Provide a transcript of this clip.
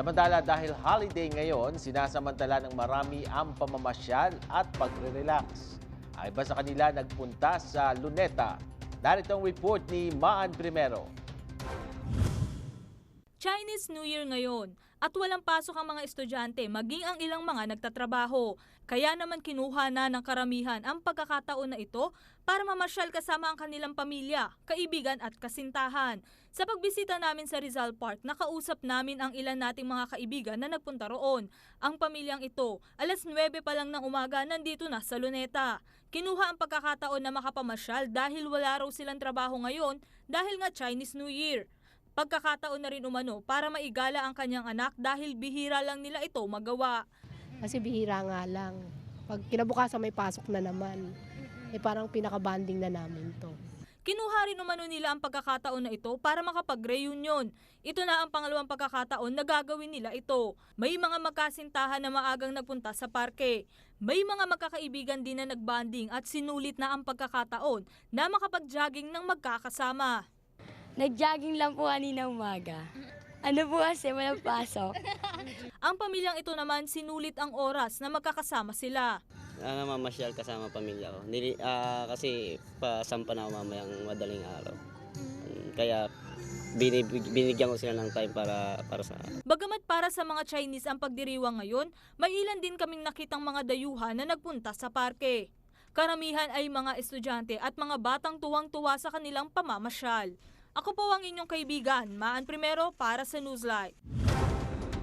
Samantala dahil holiday ngayon, sinasamantala ng marami ang pamamasyal at pagre-relax. Ay iba sa kanila nagpunta sa Luneta. Narito ang report ni Maan Primero. Chinese New Year ngayon at walang pasok ang mga estudyante maging ang ilang mga nagtatrabaho. Kaya naman kinuha na ng karamihan ang pagkakataon na ito para mamasyal kasama ang kanilang pamilya, kaibigan at kasintahan. Sa pagbisita namin sa Rizal Park, nakausap namin ang ilan nating mga kaibigan na nagpunta roon. Ang pamilyang ito, alas 9 pa lang ng umaga nandito na sa Luneta. Kinuha ang pagkakataon na makapamasyal dahil wala raw silang trabaho ngayon dahil nga Chinese New Year. Pagkakataon na rin umano para maigala ang kanyang anak dahil bihira lang nila ito magawa. Kasi bihira nga lang. Pag kinabukasan may pasok na naman. Eh parang pinaka-banding na namin to. Kinuha rin umano nila ang pagkakataon na ito para makapag-reunion. Ito na ang pangalawang pagkakataon na gagawin nila ito. May mga magkasintahan na maagang nagpunta sa parke. May mga magkakaibigan din na nagbanding at sinulit na ang pagkakataon na makapag-jogging ng magkakasama. Nag-jogging lang po kanina umaga. Ano po kasi, walang pasok. Ang pamilyang ito naman sinulit ang oras na magkakasama sila. Ah, mamasyal kasama pamilya ko. Nili, ah, kasi pasampa na ako mamayang madaling araw. Mm, Kaya binib- binigyan ko sila ng time para para sa Bagamat para sa mga Chinese ang pagdiriwang ngayon, may ilan din kaming nakitang mga dayuhan na nagpunta sa parke. Karamihan ay mga estudyante at mga batang tuwang-tuwa sa kanilang pamamasyal. Ako po ang inyong kaibigan, Maan Primero para sa Newslight.